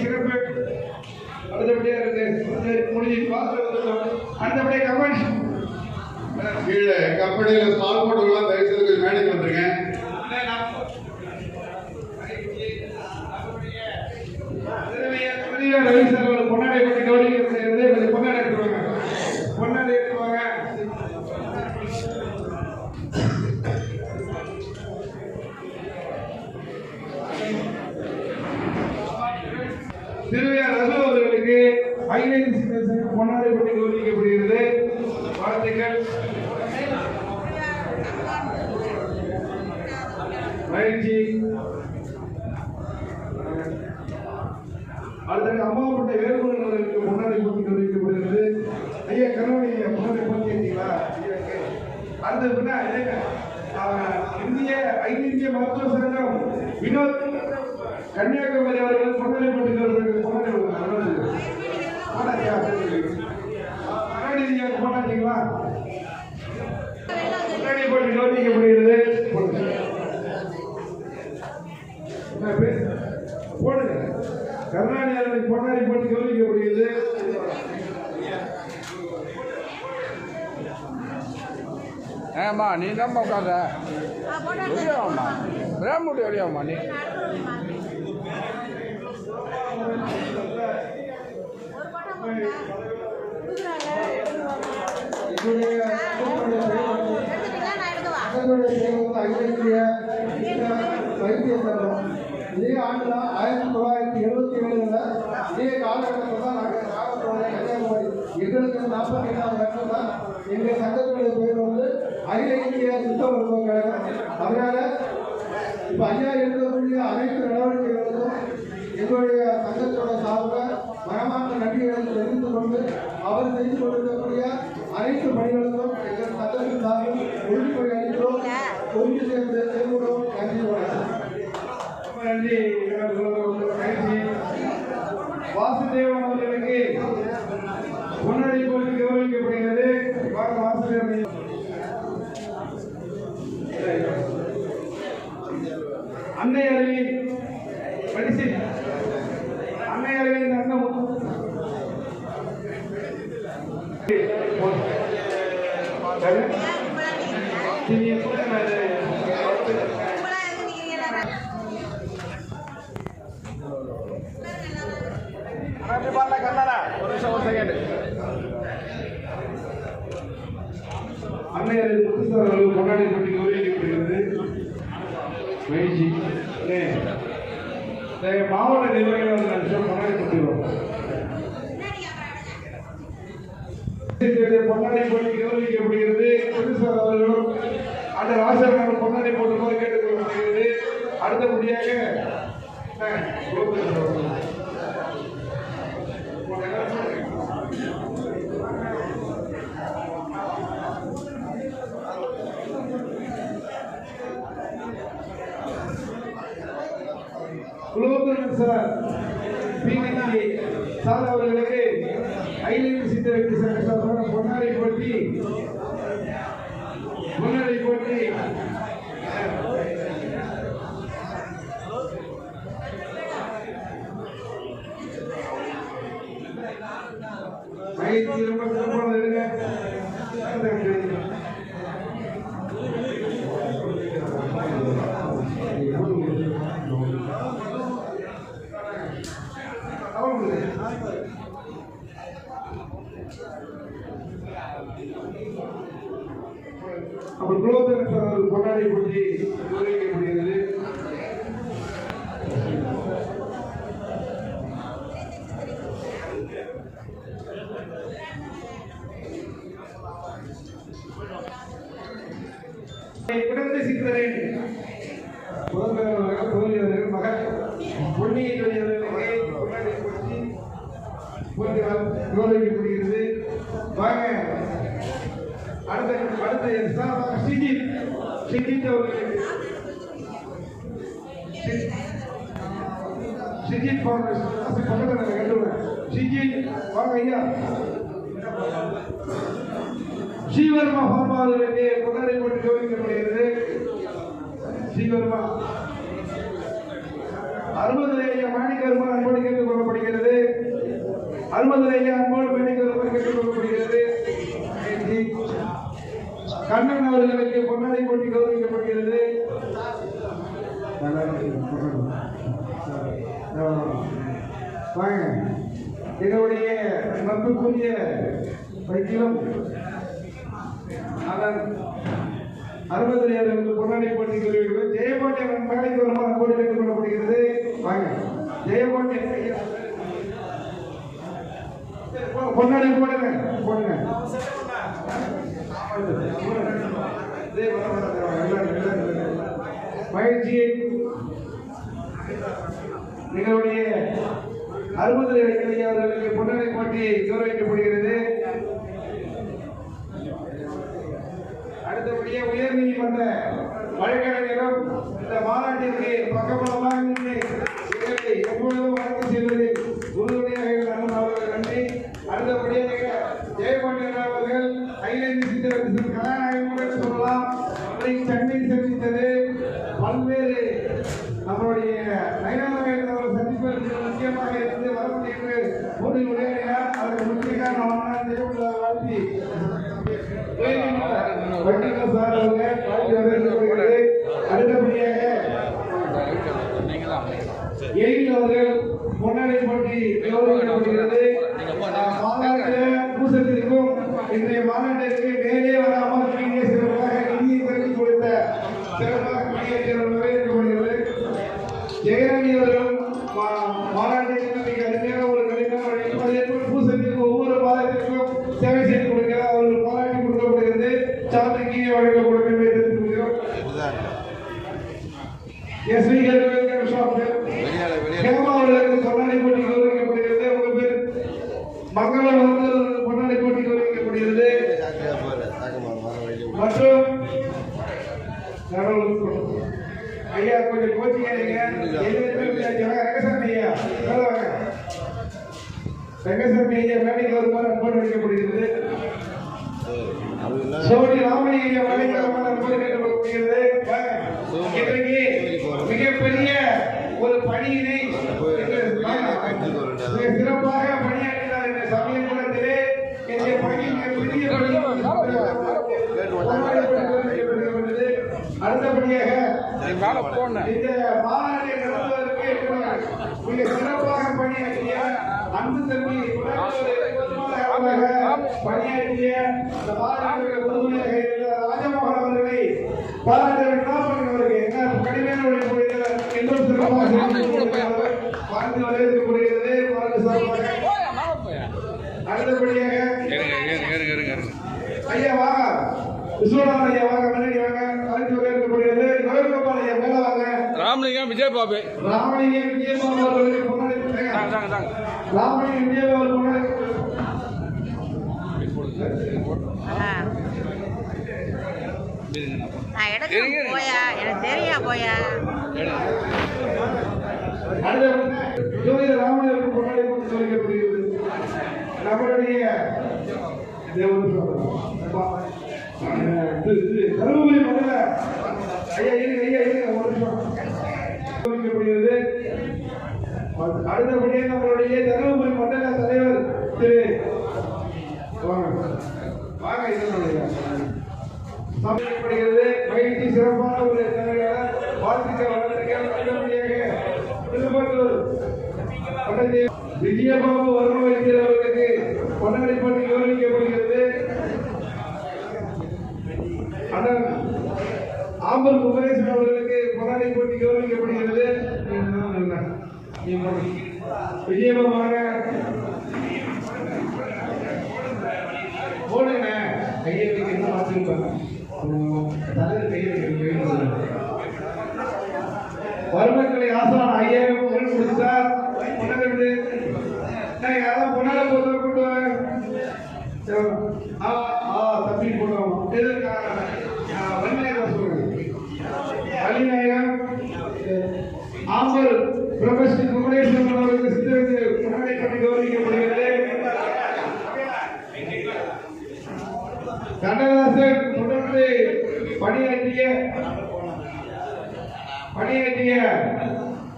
சிறப்பு அடுத்தபடியாக இருக்கு சரி முடிஞ்சு பார்த்து வந்துட்டோம் அடுத்தபடியாக கீழே கம்பெனியில ஸ்டால் போட்டுக்கலாம் தயவு செய்து மேடைக்கு வந்துருங்க திருவையார் ரகு அவர்களுக்கு ஐநூறு பொன்னாடை பற்றி கவனிக்கப்படுகிறது வாழ்த்துக்கள். மகிழ்ச்சி. அடுத்தது அம்மாவுடைய வேறுபாடுகளுக்கு முன்னாடி போட்டி கவனிக்கப்படுகிறது ஐயா கணவன் ஐயா முன்னாடி போட்டி கேட்டீங்களா ஐயாக்கு. அடுத்தது பின்ன இந்திய அகில மருத்துவ சங்கம் வினோத் கன்னியாகுமரி அவர்கள் முன்னாடி போட்டி கவனிக்கிறது முன்னாடி வருவாங்க. போட்டி கவனிக்கப்படுகிறது போடுங்க. போடுங்க. கருணாநிதி பொன்னாடி போட்டு கவனிக்கப்படுகிறது ஏம்மா நீ தான் உட்கார வெளியாம்மா பிரேமுடி வெளியாம்மா நீ வைத்திய சங்கம் இதே ஆண்டுல ஆயிரத்தி தொள்ளாயிரத்தி எழுபத்தி ஏழுல இதே காலகட்டத்தில் தான் நாங்கள் நாகப்பட்டினம் கன்னியாகுமரி எங்களுக்கு நாற்பத்தி ஏழாவது வருஷம் தான். எங்கள் சங்கத்துடைய பேர் வந்து அகில இந்திய சித்த மருத்துவ கழகம் அதனால இப்போ ஐயா எடுக்கக்கூடிய அனைத்து நடவடிக்கைகளுக்கும் எங்களுடைய சங்கத்தோட சார்பில் மனமார்ந்த நன்றிகளை தெரிவித்துக் கொண்டு அவர் செய்து கொண்டிருக்கக்கூடிய அனைத்து பணிகளுக்கும் எங்கள் சங்கத்தின் சார்பில் உறுதிமொழி அளிக்கிறோம். ஒன்று சேர்ந்து செயல்படுவோம் நன்றி வணக்கம். நன்றி. வாசுதேவன் அவர்களுக்கு முன்னாடி போட்டு கௌரவிக்கப்படுகிறது வாசுதேவன். அன்னை அறிவி பரிசு அன்னை அறிவின் அண்ணன் ஒரு நிமிஷம் ஒரு செகண்ட் அன்னை அறிவி முத்துசார் அவர்கள் கொண்டாடி பற்றி கௌரவிக்கப்படுகிறது மகிழ்ச்சி அண்ணே, இந்த மாவட்ட நிர்வாகிகள் வந்து நான் விஷயம் கொண்டாடி கொண்டிருக்கிறோம் பொன்னாடி போட்டி கௌரவிக்கப்படுகிறது புதுசார் அவர்களும் அந்த ராசர்கள் பொன்னாடி போட்டுமாறு கேட்டுக்கொள்ளப்படுகிறது அடுத்தபடியாக அஹ், கோபிநாத் அவர்கள். குலோபுரம் சார் பிடிசி சார் அவர்களுக்கு ஐலேந்து சித்த வைத்து சங்க சார்பாக பொன்னாடை போட்டி பொன்னாடை போட்டி மகிழ்ச்சி ரொம்ப சிறப்பானது இருங்க அப்புறம் குலோதரன் சார் அவர்கள் கொண்டாடி போட்டி கௌரவிக்கப்படுகிறது குழந்தை சித்தரின் முதல்வர் தோல்வியவர்கள் மகன் பொன்னியின் அவர்களுக்கு கொண்டாடி போட்டி போட்டியால் கௌரவிக்கப்படுகிறது வாங்க. அடுத்த அடுத்த சார்பாக சிஜித் சிஜித் அவர்களுக்கு சி- சிஜித் ஃபவுண்டேஷன் பக்கத்தில் நான் கட்டுவேன் சிஜித் வாங்க ஐயா ஸ்ரீவர்மா ஃபார்மா அவர்களுக்கு கொண்டாடி போட்டு கௌரவிக்கப்படுகிறது ஸ்ரீவர்மா அருமதுரைய மாணிக்க வருமான் அன்போடு கேட்டுக் கொள்ளப்படுகிறது அருமதுரைய அன்போடு மாணிக்க கேட்டுக் கொள்ளப்படுகிறது கண்ணன் அவர்களுக்கு பொன்னாடை போட்டி கௌரவிக்கப்படுகிறது வாங்க என்னுடைய நம்புக்குரிய வைத்தியம் அதன் அறுபது அவர்களுக்கு பொன்னாடை போட்டி கௌரவிக்கிறது ஜெயபாண்டியன் மேடைக்கு வருமான கோடி கேட்டுக் கொள்ளப்படுகிறது வாங்க ஜெயபாண்டியன் ஐயா. போடுங்க போடுங்க இதே நிகழ்வுடைய அறுபது இடங்களை அவர்களுக்கு பொன்னரை போட்டி கௌரவிக்கப்படுகிறது அடுத்தபடியே உயர் நீதிமன்ற வழக்கறிஞரும் இந்த மாநாட்டிற்கு பக்கபலமாக எழில் அவர்கள் பொன்னாடை போட்டி கௌரவிக்கப்படுகிறது மாநாட்டு பூசத்திற்கும் இன்றைய மாநாட்டிற்கு மேலே வராமல் கீழே சிறப்பாக நிதியை திரட்டி கொடுத்த சிறப்பாக குடியேற்றவர் வரவேற்கப்படுகிறது ஜெயராணி அவர்களும் மாநாட்டிற்கு மிக அருமையான ஒரு கடிதம் வழங்கி அதே போல் பூசத்திற்கு ஒவ்வொரு பாதத்திற்கும் சேவை செய்து கொடுக்கிறார். அவர்கள் பாராட்டி கொடுக்கப்படுகிறது சார்ந்து கீழே வழங்கப்படும் என்பதை தெரிவித்துக் கொள்கிறோம் ஹேமாவிலிருந்து பொன்னாடி போட்டிக்கு அவர்களுக்கு உங்க பேர் மங்களம் வந்து பொன்னாடை போட்டி கௌரவிக்கப்படுகிறது மற்றும் ஐயா கொஞ்சம் கோச்சிக்காதீங்க ரங்கசாமி ஐயா மேல வாங்க. ரங்கசாமி ஐயா மேடைக்கு வருமாறு அன்போடு அளிக்கப்படுகிறது சோழி ராமணி ஐயா மேடைக்கு வருமாறு அன்போடு கேட்கப்படுகிறது இன்றைக்கு மிகப்பெரிய ஒரு பணியிலே சிறப்பாக பணியாற்றினார் இந்த சமய கூடத்திலே இந்த பணி மிகப்பெரிய பணி அடுத்தபடியாக இந்த மாநாட்டை நடத்துவதற்கு மிக சிறப்பாக பணியாற்றிய அன்பு தம்பி பணியாற்றிய இந்த மாநாட்டுக்கு உறுதுணையாக இருந்த ராஜமோகன் அவர்களை பாராட்ட வேண்டும் அவருக்கு என்ன கடுமையான உழைப்பு புரிகிறார் இன்னும் சிறப்பாக வாழ்ந்து வரவேற்கப்படுகிறது வாழ்ந்து அடுத்தபடியாக ஐயா வாங்க விஸ்வநாதன் ஐயா வாங்க முன்னாடி வாங்க வரவேற்கப்படுகிறது கோவிந்தகோபால் ஐயா மேல வாங்க ராமலிங்கம் விஜய் பாபு அவர்களுக்கு முன்னாடி தாங்க வாங்க. தாங்க தாங்க ராமலிங்க விஜயபாபு முன்னாடி ஆ. நான் இருங்க, எடுக்க இருங்க. போயா எனக்கு தெரியா போயா ஜோதிட ராமனுக்கு முன்னாடி கொண்டு சொல்லிக்கப்படுகிறது நம்மளுடைய தருமபுரி மண்டல ஐயா இருங்க ஐயா இருங்க ஒரு நிமிஷம். சொல்லிக்கப்படுகிறது. நம்மளுடைய தருமபுரி மண்டல தலைவர் திரு வாங்க. வாங்க இதனுடைய சமைக்கப்படுகிறது சிறப்பான ஒரு தலைவராக வாழ்த்துக்கள் வளர்த்துக்கள் அடுத்தபடியாக திருப்பத்தூர் விஜயபாபு வர்ம வைத்தியர் அவர்களுக்கு பொன்னாடை போட்டி கௌரவிக்கப்படுகிறது அண்ணன் ஆம்பூர் குமரேசன் அவர்களுக்கு பொன்னாடை போட்டி கௌரவிக்கப்படுகிறது விஜயபாபு வாங்க போடுங்க கையை வைக்க மாற்றிருப்பாங்க தலைவர் கையை பணியாற்றிய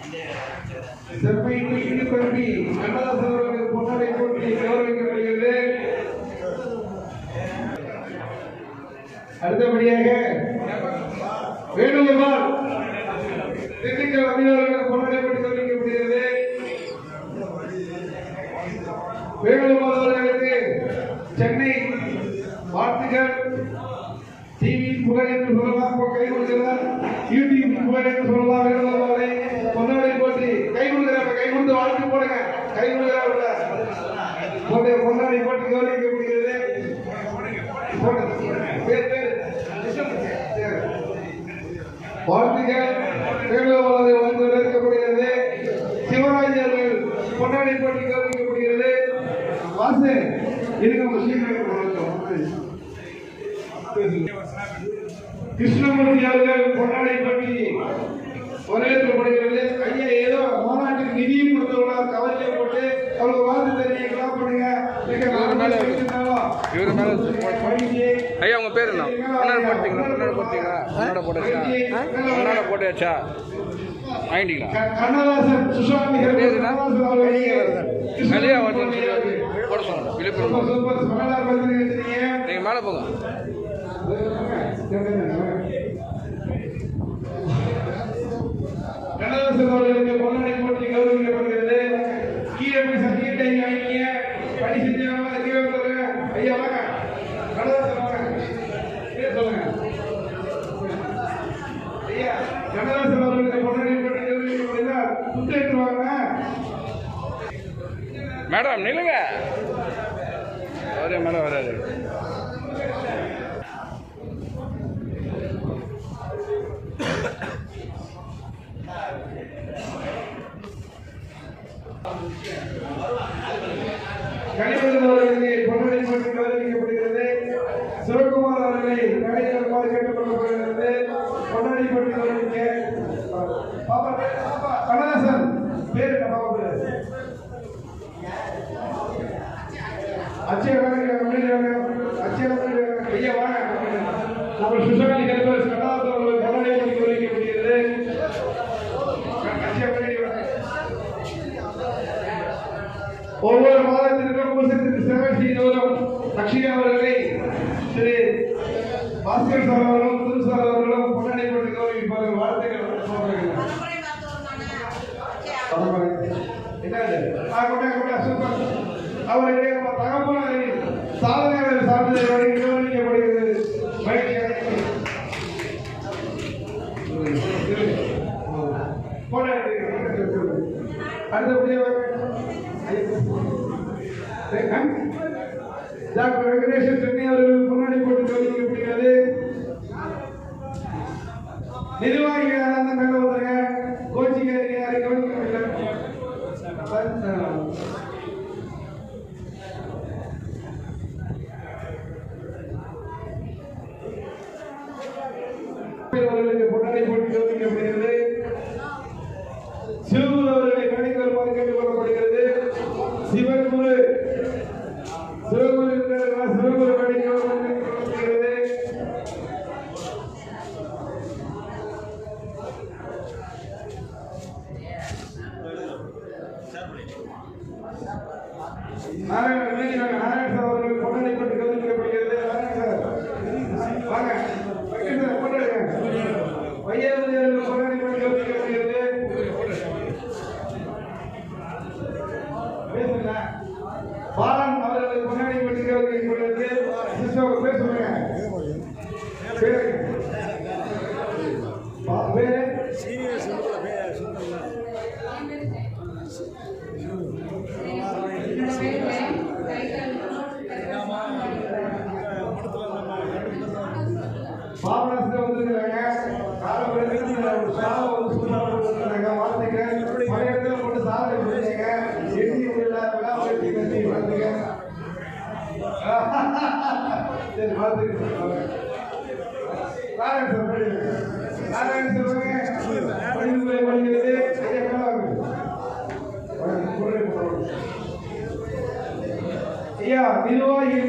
பணியாற்றிய செம்மை அவர்களுக்கு போட்டி கௌரவிக்கப்படுகிறது அடுத்தபடியாக வேணுகோபால் திண்டுக்கல் அணிவர்களுக்கு பொன்னாடை போட்டி கௌரவிக்கப்படுகிறது. வேணுகோபால் அவர்கள் சென்னை வாழ்த்துக்கள் டிவி புகழ் என்று சொல்லலாம் இப்போ கை கொடுக்கிறார் யூடியூப் புகழ் என்று சொல்லலாம் வேணுகோபாலை பொன்னாடை போட்டி கை கொடுக்கிறார் கை கொடுத்து வாழ்த்து போடுங்க கை கொடுக்கிறார் போட்டு பொன்னாடை போட்டி கௌரவிக்கப்படுகிறது போட்டு. பேர் பேர் சரி. வாழ்த்துக்கள் வேணுகோபாலை வாழ்த்து வரவேற்கப்படுகிறது சிவராஜ் அவர்கள் பொன்னாடை போட்டி கௌரவிக்கப்படுகிறது வாசு இருக்க கிருஷ்ணமூர்த்தி அவர்கள் கொண்டாடி பற்றி வரவேற்கப்படுகிறது ஐயா ஏதோ மாநாட்டுக்கு நிதியும் கொடுத்தவங்களா? கவலையை போட்டு அவருக்கு வாழ்த்து தெரிவிக்கலாம் பண்ணுங்க இவரு மேல ஐயா உங்க பேர் என்ன? முன்னாடி போட்டீங்களா? முன்னாடி போட்டீங்களா? முன்னாடி போட்டாச்சா? முன்னாடி போட்டாச்சா? வாங்கிட்டீங்களா? வெளியே வந்து போட சொன்னேன் விழுப்புரம். சூப்பர் சூப்பர் மணலார் பத்தி வச்சிருக்கீங்க நீங்க மேலே போங்க. கண்ணதாசன் அவர்களுக்கு பொன்னாடை போட்டி கௌரவிக்கப்படுகிறது கீழே போய் சத்தியத்தை வாங்கிங்க படி செஞ்சாங்க கீழே சொல்லுங்க ஐயா வாங்க கண்ணதாசன் வாங்க கீழே சொல்லுங்க ஐயா கண்ணதாசன் அவர்களுக்கு பொன்னாடை போட்டி கௌரவிக்கப்படுகிறார் சுத்தேற்று வாங்க மேடம் நில்லுங்க. வராரு கனிமலன் அவர்களுக்கு பொன்னாடை போட்டி கௌரவிக்கப்படுகிறது சிவகுமார் அவர்களை கடைகளுமாறு கேட்டுக்கொள்ளப்படுகிறது பொன்னாடை போட்டி கௌரவிக்க பாப்பா பாப்பா கண்ணதாசன் பேர் என்ன பாப்பா பேரு அச்சய அச்சய ஐயா வாங்க நம்ம சுஷாந்தி கருப்பர் கண்ணதாசன் அவர்கள் பொன்னாடை போட்டி கௌரவிக்கப்படுகிறது அச்சய ஒவ்வொரு மாதத்திற்கும் சேவை செய்தவரும் லட்சுமி அவர்களை திரு பாஸ்கர் சார் அவர்களும் திரு சார் அவர்களும் பொன்னாடை போட்டு கௌரவிப்பார்கள் வாழ்த்துக்கள் அவருடைய சாதனையாளர் கௌரவிக்கப்படுகிறது அடுத்தபடியாக டாக்டர் வெங்கடேஷன் சென்னை அவர்கள் முன்னாடி போட்டு கவனிக்கப்படுகிறது நிர்வாகிகள் யாராவது மேல வந்துருங்க கோச்சிக்காரங்க யாரையும் கவனிக்க முடியல. அவர்களுக்கு முன்னாடி போட்டு கவனிக்கப்படுகிறது சிறுவர் அவர்களை সিমেন্ট করে பாபநாசத்துல வந்திருக்கிறாங்க காலப்படியில் ஒரு வாங்க, குரலை